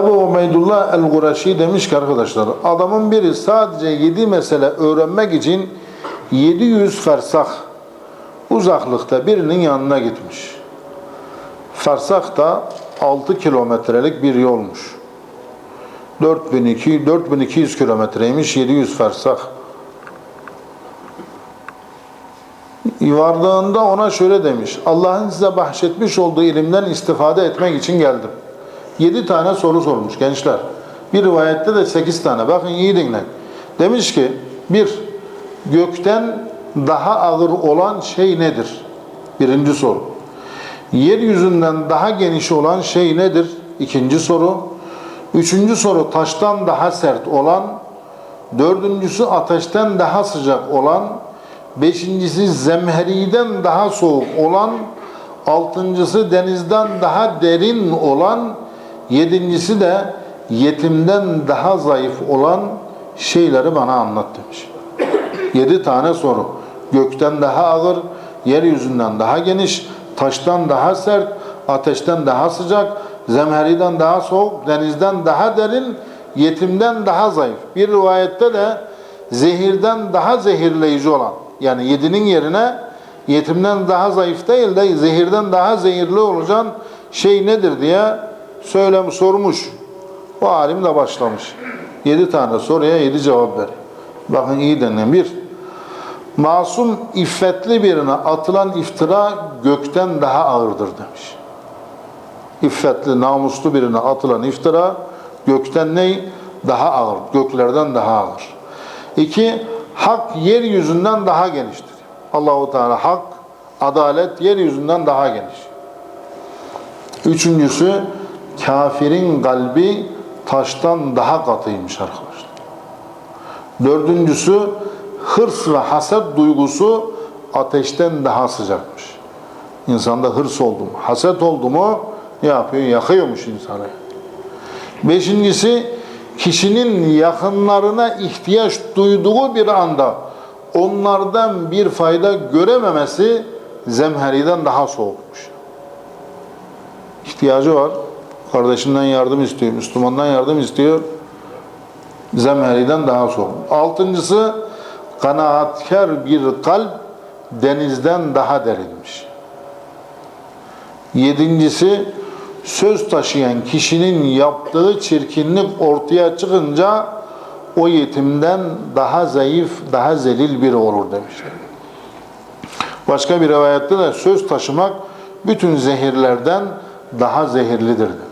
Ebu Ubeydullah el-Gureşi demiş ki arkadaşlar adamın biri sadece 7 mesele öğrenmek için 700 fersah uzaklıkta birinin yanına gitmiş. Fersah da 6 kilometrelik bir yolmuş. 4200 4200 kilometreymiş 700 fersah. Vardığında ona şöyle demiş. Allah'ın size bahşetmiş olduğu ilimden istifade etmek için geldim. Yedi tane soru sormuş gençler. Bir rivayette de sekiz tane. Bakın iyi dinleyin. Demiş ki bir, gökten daha ağır olan şey nedir? Birinci soru. Yeryüzünden daha geniş olan şey nedir? İkinci soru. Üçüncü soru taştan daha sert olan. Dördüncüsü ateşten daha sıcak olan. Beşincisi zemheriden daha soğuk olan. Altıncısı denizden daha derin olan. Yedincisi de yetimden daha zayıf olan şeyleri bana anlat demiş. Yedi tane soru. Gökten daha ağır, yeryüzünden daha geniş, taştan daha sert, ateşten daha sıcak, zemheriden daha soğuk, denizden daha derin, yetimden daha zayıf. Bir rivayette de zehirden daha zehirleyici olan, yani yedinin yerine yetimden daha zayıf değil de zehirden daha zehirli olacak şey nedir diye söylem sormuş. O alim de başlamış. Yedi tane soruya yedi cevap ver. Bakın iyi dinleyin. Bir, masum iffetli birine atılan iftira gökten daha ağırdır demiş. İffetli, namuslu birine atılan iftira gökten ne? Daha ağır, göklerden daha ağır. İki, hak yeryüzünden daha geniştir. Allahu Teala hak, adalet yeryüzünden daha geniş. Üçüncüsü, kafirin kalbi taştan daha katıymış arkadaşlar. Dördüncüsü, hırs ve haset duygusu ateşten daha sıcakmış. İnsanda hırs oldu mu, haset oldu mu ne yapıyor? Yakıyormuş insanı. Beşincisi, kişinin yakınlarına ihtiyaç duyduğu bir anda onlardan bir fayda görememesi zemheriden daha soğukmuş. İhtiyacı var. Kardeşinden yardım istiyor, Müslümandan yardım istiyor. Zemheriden daha soğuk. Altıncısı, kanaatkar bir kalp denizden daha derinmiş. Yedincisi, söz taşıyan kişinin yaptığı çirkinlik ortaya çıkınca o yetimden daha zayıf, daha zelil biri olur demişler. Başka bir rivayette de söz taşımak bütün zehirlerden daha zehirlidir demiş.